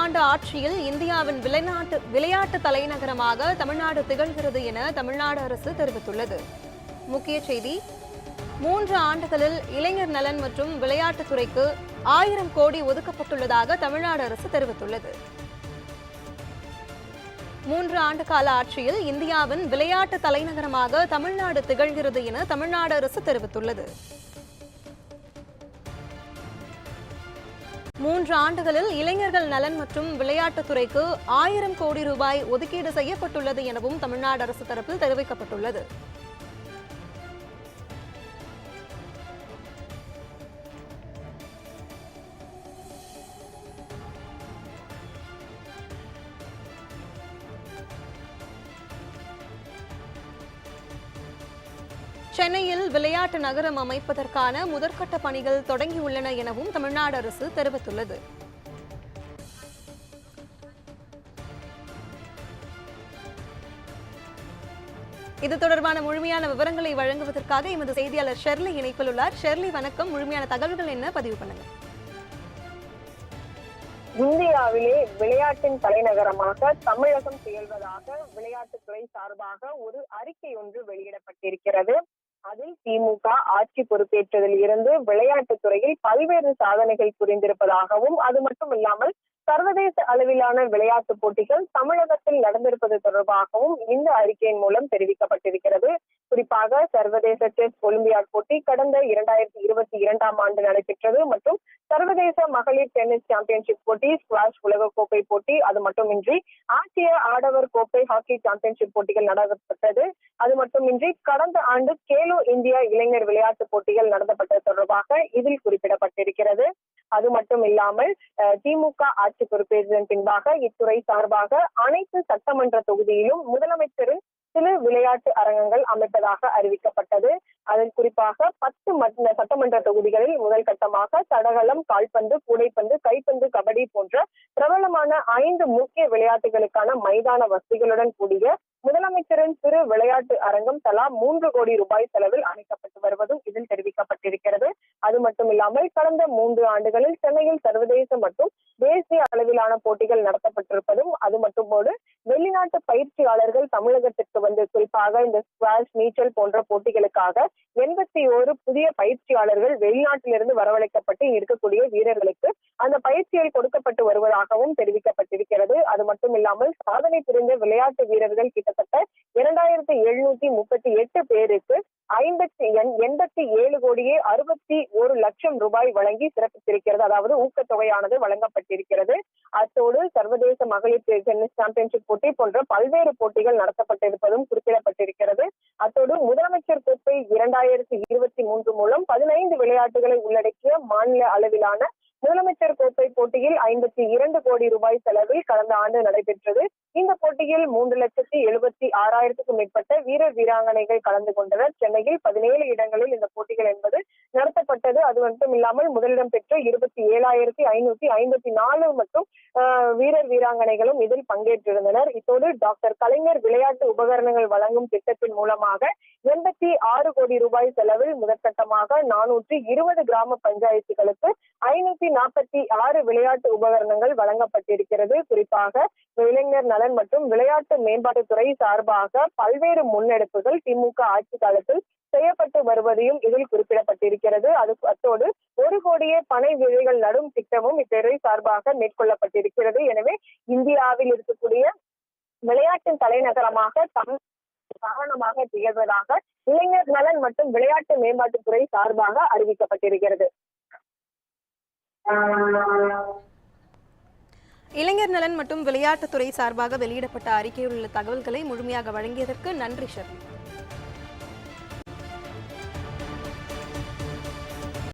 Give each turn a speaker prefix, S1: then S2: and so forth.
S1: ஆண்டு ஆட்சியில் இந்தியாவின் விளைநாட்டு விளையாட்டு தலைநகரமாக தமிழ்நாடு திகழ்கிறது என தமிழ்நாடு அரசு தெரிவித்துள்ளது. முக்கிய செய்தி மூன்று ஆண்டுகளில் இளைஞர் நலன் மற்றும் விளையாட்டுத்துறைக்கு ஆயிரம் கோடி ஒதுக்கப்பட்டுள்ளதாக தமிழ்நாடு அரசு தெரிவித்துள்ளது. மூன்று ஆண்டு கால ஆட்சியில் இந்தியாவின் விளையாட்டு தலைநகரமாக தமிழ்நாடு திகழ்கிறது என தமிழ்நாடு அரசு தெரிவித்துள்ளது. மூன்று ஆண்டுகளில் இளைஞர்கள் நலன் மற்றும் விளையாட்டுத்துறைக்கு ஆயிரம் கோடி ரூபாய் ஒதுக்கீடு செய்யப்பட்டுள்ளது எனவும் தமிழ்நாடு அரசு தரப்பில் தெரிவிக்கப்பட்டுள்ளது. சென்னையில் விளையாட்டு நகரம் அமைப்பதற்கான முதற்கட்ட பணிகள் தொடங்கியுள்ளன எனவும் தமிழ்நாடு அரசு தெரிவித்துள்ளது. இது தொடர்பான முழுமையான விவரங்களை வழங்குவதற்காக எமது செய்தியாளர் ஷெர்லி இணைப்பில் உள்ளார். ஷெர்லி வணக்கம். முழுமையான தகவல்கள் என்ன? பதிவு பண்ணுங்க.
S2: இந்தியாவிலே விளையாட்டின் தலைநகரமாக தமிழகம் திகழ்வதாக விளையாட்டுத்துறை சார்பாக ஒரு அறிக்கை ஒன்று வெளியிடப்பட்டிருக்கிறது. அதில் திமுக ஆட்சி பொறுப்பேற்றதில் இருந்து விளையாட்டுத் துறையில் பல்வேறு சாதனைகள் புரிந்திருப்பதாகவும் அது மட்டும் இல்லாமல் சர்வதேச அளவிலான விளையாட்டு போட்டிகள் தமிழகத்தில் நடந்திருப்பது தொடர்பாகவும் இந்த அறிக்கையின் மூலம் தெரிவிக்கப்பட்டிருக்கிறது. குறிப்பாக சர்வதேச செஸ் ஒலிம்பியாட் போட்டி கடந்த இரண்டாயிரத்தி இருபத்தி இரண்டாம் ஆண்டு நடைபெற்றது மற்றும் சர்வதேச மகளிர் டென்னிஸ் சாம்பியன்ஷிப் போட்டி ஸ்குவாஷ் உலகக்கோப்பை போட்டி அது மட்டுமின்றி ஆசிய ஆடவர் கோப்பை ஹாக்கி சாம்பியன்ஷிப் போட்டிகள் நடத்தப்பட்டது. அது மட்டுமின்றி கடந்த ஆண்டு கேலோ இந்தியா இளைஞர் விளையாட்டு போட்டிகள் நடத்தப்பட்டது தொடர்பாக இதில் குறிப்பிடப்பட்டிருக்கிறது. அது மட்டும் இல்லாமல் திமுக ஆட்சி பொறுப்பேற்றதன் பின்பாக இத்துறை சார்பாக அனைத்து சட்டமன்ற தொகுதியிலும் முதலமைச்சரின் சிறு விளையாட்டு அரங்கங்கள் அமைப்பதாக அறிவிக்கப்பட்டது. அதில் குறிப்பாக பத்து சட்டமன்ற தொகுதிகளில் முதல் கட்டமாக தடகளம் கால்பந்து கூடைப்பந்து கைப்பந்து கபடி போன்ற பிரபலமான ஐந்து முக்கிய விளையாட்டுகளுக்கான மைதான வசதிகளுடன் கூடிய முதலமைச்சரின் சிறு விளையாட்டு அரங்கம் தலா மூன்று கோடி ரூபாய் செலவில் அமைக்கப்பட்டு வருவதும் இதில் தெரிவிக்கப்பட்டிருக்கிறது. அது மட்டும் இல்லாமல் கடந்த மூன்று ஆண்டுகளில் சென்னையில் சர்வதேச மற்றும் தேசிய அளவிலான போட்டிகள் நடத்தப்பட்டிருப்பதும் அது மட்டுமோடு வெளிநாட்டு பயிற்சியாளர்கள் தமிழகத்திற்கு வந்து குறிப்பாக இந்த ஸ்குவாஷ் நீச்சல் போன்ற போட்டிகளுக்காக எண்பத்தி ஓரு புதிய பயிற்சியாளர்கள் வெளிநாட்டிலிருந்து வரவழைக்கப்பட்டு இருக்கக்கூடிய வீரர்களுக்கு அந்த பயிற்சிகள் கொடுக்கப்பட்டு வருவதாகவும் தெரிவிக்கப்பட்டிருக்கிறது. அது மட்டும் இல்லாமல் சாதனை புரிந்த விளையாட்டு வீரர்கள் கிட்டத்தட்ட இரண்டாயிரத்தி எழுநூத்தி முப்பத்தி எட்டு பேருக்கு ஐம்பத்தி எண்- எண்பத்தி ஏழு கோடியே அறுபத்தி ஒரு லட்சம் ரூபாய் வழங்கி சிறப்பித்திருக்கிறது. அதாவது ஊக்கத்தொகையானது வழங்கப்பட்டிருக்கிறது. அத்தோடு சர்வதேச மகளிர் டென்னிஸ் சாம்பியன்ஷிப் போட்டி போன்ற பல்வேறு போட்டிகள் நடத்தப்பட்டிருப்பதும் குறிப்பிடப்பட்டிருக்கிறது. அத்தோடு முதலமைச்சர் கோப்பை இரண்டாயிரத்தி இருபத்தி மூன்று மூலம் பதினைந்து விளையாட்டுகளை உள்ளடக்கிய மாநில அளவிலான முதலமைச்சர் கோப்பை போட்டியில் ஐம்பத்தி இரண்டு கோடி ரூபாய் செலவில் கடந்த ஆண்டு நடைபெற்றது. இந்த போட்டியில் மூன்று லட்சத்தி எழுபத்தி ஆறாயிரத்துக்கும் மேற்பட்ட வீரர் வீராங்கனைகள் கலந்து கொண்டனர். சென்னையில் பதினேழு இடங்களில் இந்த போட்டிகள் என்பது நடத்தப்பட்டது. அது மட்டும் இல்லாமல் முதலிடம் பெற்ற இருபத்தி ஏழாயிரத்தி ஐநூத்தி ஐம்பத்தி நாலு மற்றும் வீரர் வீராங்கனைகளும் இதில் பங்கேற்றிருந்தனர். இத்தோடு டாக்டர் கலைஞர் விளையாட்டு உபகரணங்கள் வழங்கும் திட்டத்தின் மூலமாக எண்பத்தி ஆறு கோடி ரூபாய் செலவில் முதற்கட்டமாக நானூற்றி இருபது கிராம பஞ்சாயத்துகளுக்கு ஐநூத்தி நாற்பத்தி ஆறு விளையாட்டு உபகரணங்கள் வழங்கப்பட்டிருக்கிறது. குறிப்பாக இளைஞர் நலன் மற்றும் விளையாட்டு மேம்பாட்டுத்துறை சார்பாக பல்வேறு முன்னெடுப்புகள் திமுக ஆட்சி காலத்தில் செய்யப்பட்டு வருவதையும் இதில் குறிப்பிடப்பட்டிருக்கிறது. அது அத்தோடு ஒரு கோடியே பனை விதைகள் நடும் திட்டமும் இத்துறை சார்பாக மேற்கொள்ளப்பட்டிருக்கிறது. எனவே இந்தியாவில் இருக்கக்கூடிய விளையாட்டின் தலைநகரமாக தம் காரணமாக திகழ்வதாக இளைஞர் நலன் மற்றும் விளையாட்டு மேம்பாட்டுத்துறை சார்பாக அறிவிக்கப்பட்டிருக்கிறது.
S1: இளைஞர் நலன் மற்றும் விளையாட்டுத்துறை சார்பாக வெளியிடப்பட்ட அறிக்கையில் உள்ள தகவல்களை முழுமையாக வழங்கியதற்கு நன்றி ஷெர்லி